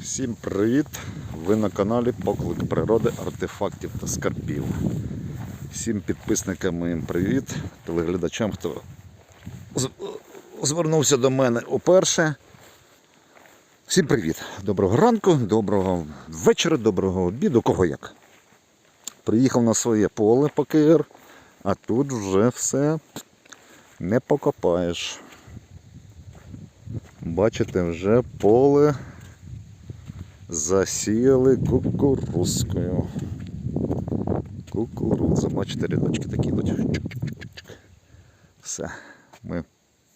Всім привіт! Ви на каналі Поклик природи, артефактів та скарбів. Всім підписникам моїм привіт, телеглядачам, хто звернувся до мене уперше. Всім привіт! Доброго ранку, доброго вечора, доброго обіду, кого як. Приїхав на своє поле ПКР, а тут вже все не покопаєш. Бачите, вже поле засіяли кукурузкою. Кукурудза. Бачите, рядочки такі йдуть. Все. Ми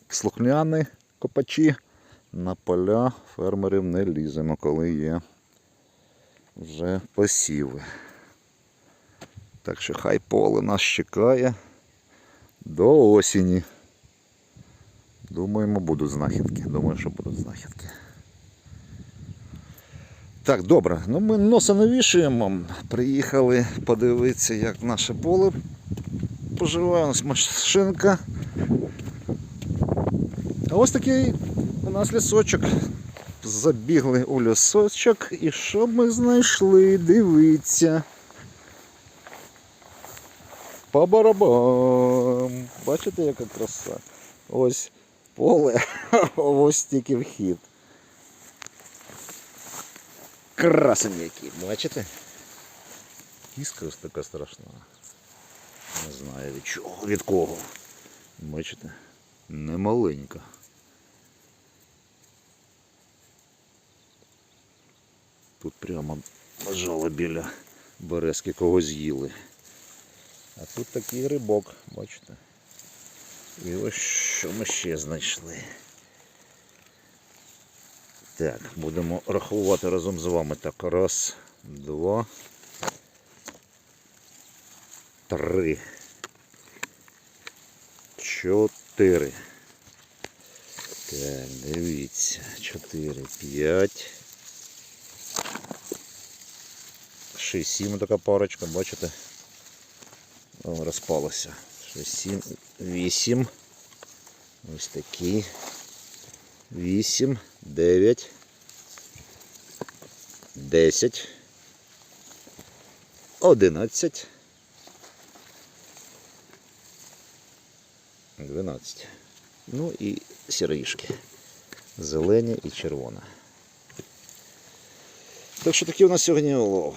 слухняні копачі на поля фермерів не ліземо, коли є вже посіви. Так що хай поле нас чекає до осені. Думаємо, будуть знахідки. Думаю, що будуть знахідки. Так, добре. Ну ми носа не вішаємо. Приїхали подивитися, як наше поле поживає. Ось машинка. А ось такий у нас лісочок. Забігли у лісочок і що ми знайшли? Дивіться. По барабам. Бачите, яка краса? Ось поле, ось тільки вхід. Красень який, бачите? Кіска така страшна. Не знаю від чого, від кого. Бачите? Немаленька. Тут прямо лежала біля березки, когось з'їли. А тут такий рибок, бачите? І ось що ми ще знайшли. Так, будемо рахувати разом з вами. Так, раз, два. Три. Чотири. Так, дивіться. Чотири, п'ять. Шість, сім така парочка, бачите? Розпалася. Шість, сім, вісім. Ось такий. 8, 9, 10, 11, 12. Ну і сіроїшки. Зелені і червона. Так що такі у нас сьогодні улов.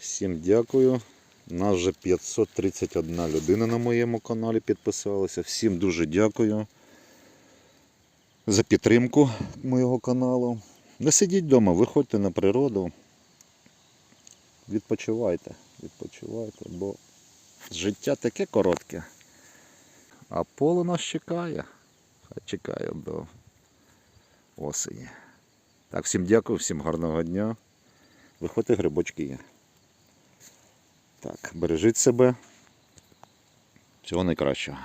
Всім дякую. Нас вже 531 людина на моєму каналі підписалася. Всім дуже дякую за підтримку моєго каналу. Не сидіть вдома, виходьте на природу. Відпочивайте, відпочивайте, бо життя таке коротке. А поле нас чекає. Хай чекає до осені. Так, всім дякую, всім гарного дня. Виходьте, грибочки є. Так, бережіть себе. Всього найкращого.